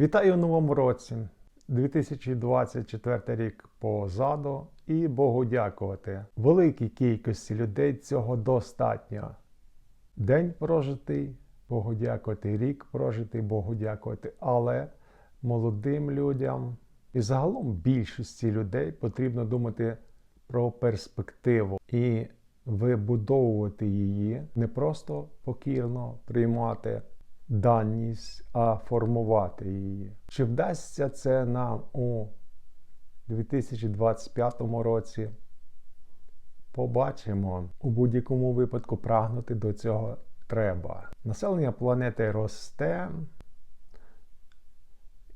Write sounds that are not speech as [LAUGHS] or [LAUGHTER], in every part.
Вітаю в новому році. 2024 рік позаду і Богу дякувати. Великій кількості людей цього достатньо. День прожитий, Богу дякувати, рік прожитий, Богу дякувати. Але молодим людям і загалом більшості людей потрібно думати про перспективу і вибудовувати її, не просто покірно приймати даність, а формувати її. Чи вдасться це нам у 2025 році? Побачимо. У будь-якому випадку прагнути до цього треба. Населення планети росте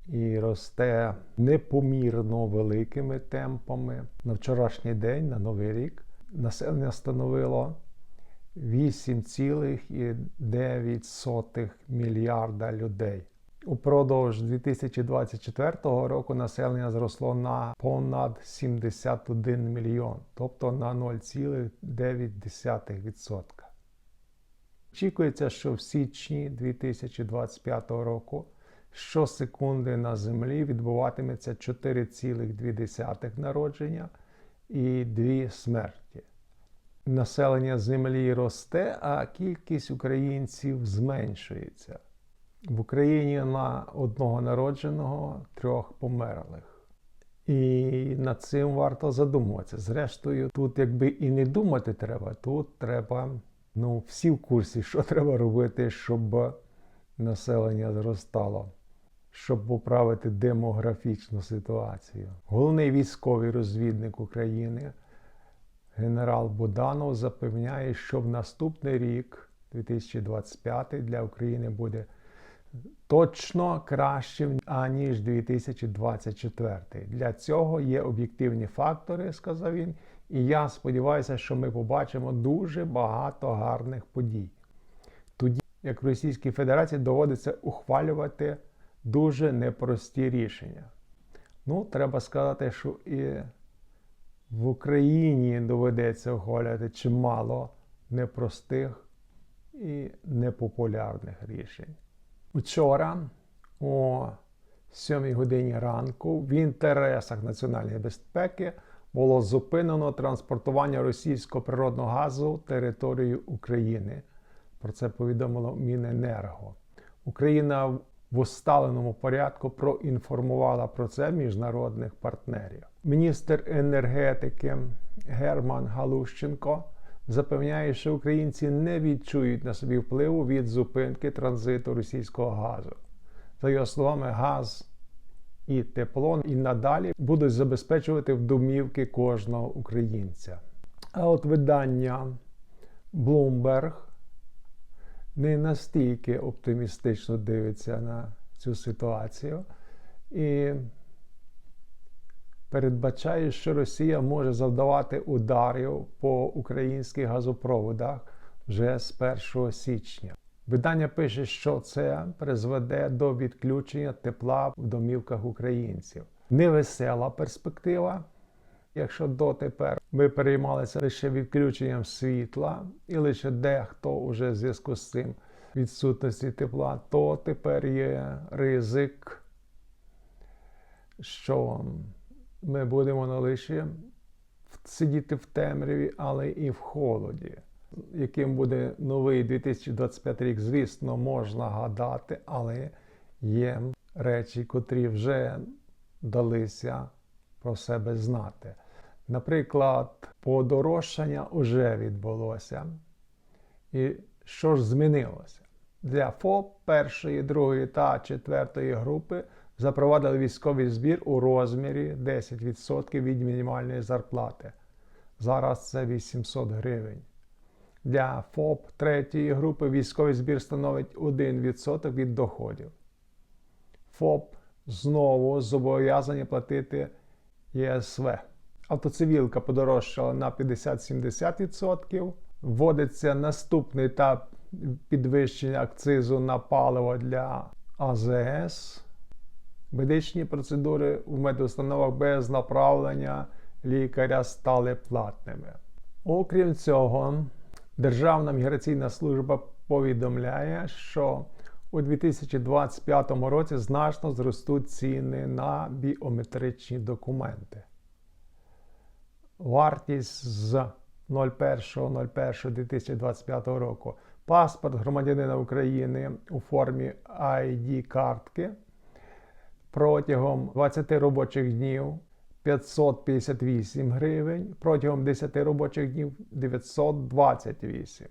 і росте непомірно великими темпами. На вчорашній день, на Новий рік, населення становило 8,9 мільярда людей. Упродовж 2024 року населення зросло на понад 71 мільйон, тобто на 0,9%. Очікується, що в січні 2025 року щосекунди на землі відбуватиметься 4,2 народження і 2 смерті. Населення землі росте, а кількість українців зменшується. В Україні на одного народженого трьох померлих. І над цим варто задумуватися. Зрештою, тут якби і не думати треба, тут треба, ну, всі в курсі, що [LAUGHS] треба робити, щоб населення зростало, щоб поправити демографічну ситуацію. Головний військовий розвідник України. Генерал Буданов запевняє, що в наступний рік, 2025, для України буде точно кращим, аніж 2024. Для цього є об'єктивні фактори, сказав він. І я сподіваюся, що ми побачимо дуже багато гарних подій. Тоді, як в Російській Федерації доводиться ухвалювати дуже непрості рішення. Ну, треба сказати, що і в Україні доведеться ухвалювати чимало непростих і непопулярних рішень. Учора, о 7 годині ранку, в інтересах національної безпеки було зупинено транспортування російського природного газу територією України. Про це повідомило Міненерго. Україна в усталеному порядку проінформувала про це міжнародних партнерів. Міністр енергетики Герман Галущенко запевняє, що українці не відчують на собі впливу від зупинки транзиту російського газу. За його словами, газ і тепло і надалі будуть забезпечувати в домівки кожного українця. А от видання Bloomberg не настільки оптимістично дивиться на цю ситуацію і передбачає, що Росія може завдавати ударів по українських газопроводах вже з 1 січня. Видання пише, що це призведе до відключення тепла в домівках українців. Невесела перспектива. Якщо дотепер ми переймалися лише відключенням світла, і лише дехто уже в зв'язку з цим відсутності тепла, то тепер є ризик, що ми будемо не лише сидіти в темряві, але і в холоді. Яким буде новий 2025 рік, звісно, можна гадати, але є речі, котрі вже далися про себе знати. Наприклад, подорожчання вже відбулося. І що ж змінилося? Для ФОП першої, другої та четвертої групи запровадили військовий збір у розмірі 10% від мінімальної зарплати. Зараз це 800 гривень. Для ФОП третьої групи військовий збір становить 1% від доходів. ФОП знову зобов'язані платити ЄСВ. Автоцивілка подорожчала на 50-70%. Вводиться наступний етап підвищення акцизу на паливо для АЗС. Медичні процедури в медустановах без направлення лікаря стали платними. Окрім цього, Державна міграційна служба повідомляє, що У 2025 році значно зростуть ціни на біометричні документи. Вартість з 01.01.2025 року паспорт громадянина України у формі ID-картки протягом 20 робочих днів 558 гривень, протягом 10 робочих днів 928.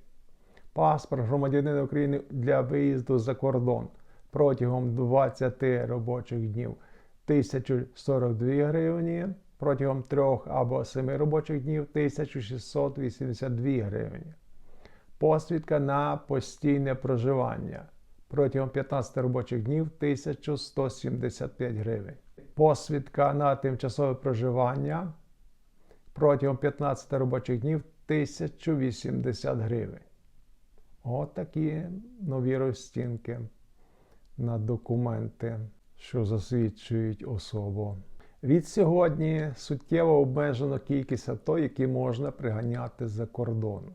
Паспорт громадянина України для виїзду за кордон протягом 20 робочих днів 1042 гривні, протягом 3 або 7 робочих днів 1682 гривні. Посвідка на постійне проживання протягом 15 робочих днів 1175 гривень. Посвідка на тимчасове проживання протягом 15 робочих днів 1080 гривень. От такі нові розцінки на документи, що засвідчують особу. Від сьогодні суттєво обмежено кількість авто, які можна приганяти за кордону.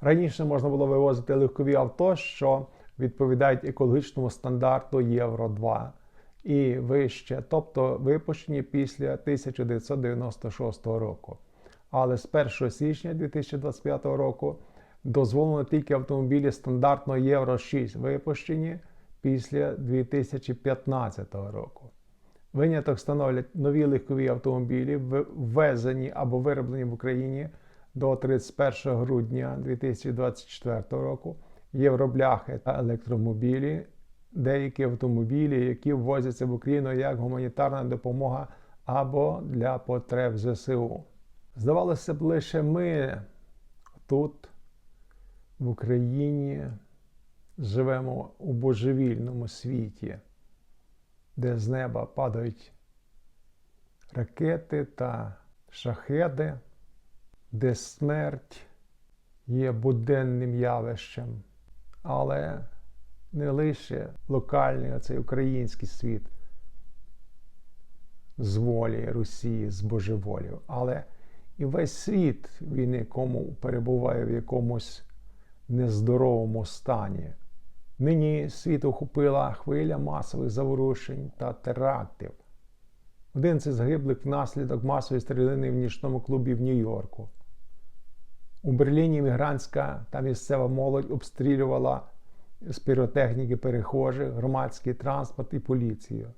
Раніше можна було вивозити легкові авто, що відповідають екологічному стандарту Євро 2 і вище, тобто випущені після 1996 року. Але з 1 січня 2025 року дозволено тільки автомобілі стандартного Євро 6, випущені після 2015 року. Виняток становлять нові легкові автомобілі, ввезені або вироблені в Україні до 31 грудня 2024 року, євробляхи та електромобілі, деякі автомобілі, які ввозяться в Україну як гуманітарна допомога або для потреб ЗСУ. Здавалося б, лише ми тут, в Україні, живемо у божевільному світі, де з неба падають ракети та шахеди, де смерть є буденним явищем, але не лише локальний оцей український світ з волі Росії, з божеволів, але і весь світ він якому перебуває в якомусь нездоровому стані. Нині світ охопила хвиля масових заворушень та терактів. Один це загиблих внаслідок масової стрілянини в нічному клубі в Нью-Йорку. У Берліні мігрантська та місцева молодь обстрілювала з піротехніки перехожих, громадський транспорт і поліцію.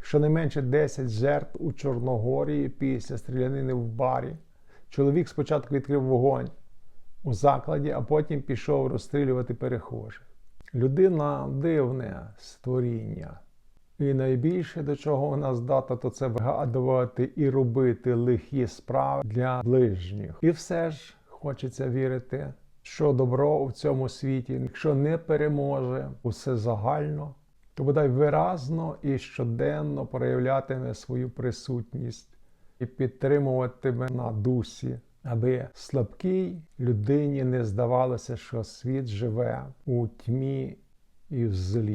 Щонайменше 10 жертв у Чорногорії після стрілянини в барі. Чоловік спочатку відкрив вогонь у закладі, а потім пішов розстрілювати перехожих. Людина дивне створіння. І найбільше до чого вона здатна, то це вигадувати і робити лихі справи для ближніх. І все ж хочеться вірити, що добро в цьому світі, якщо не переможе усе загально, то бодай виразно і щоденно проявлятиме свою присутність і підтримуватиме на дусі, аби слабкій людині не здавалося, що світ живе у тьмі і в злі.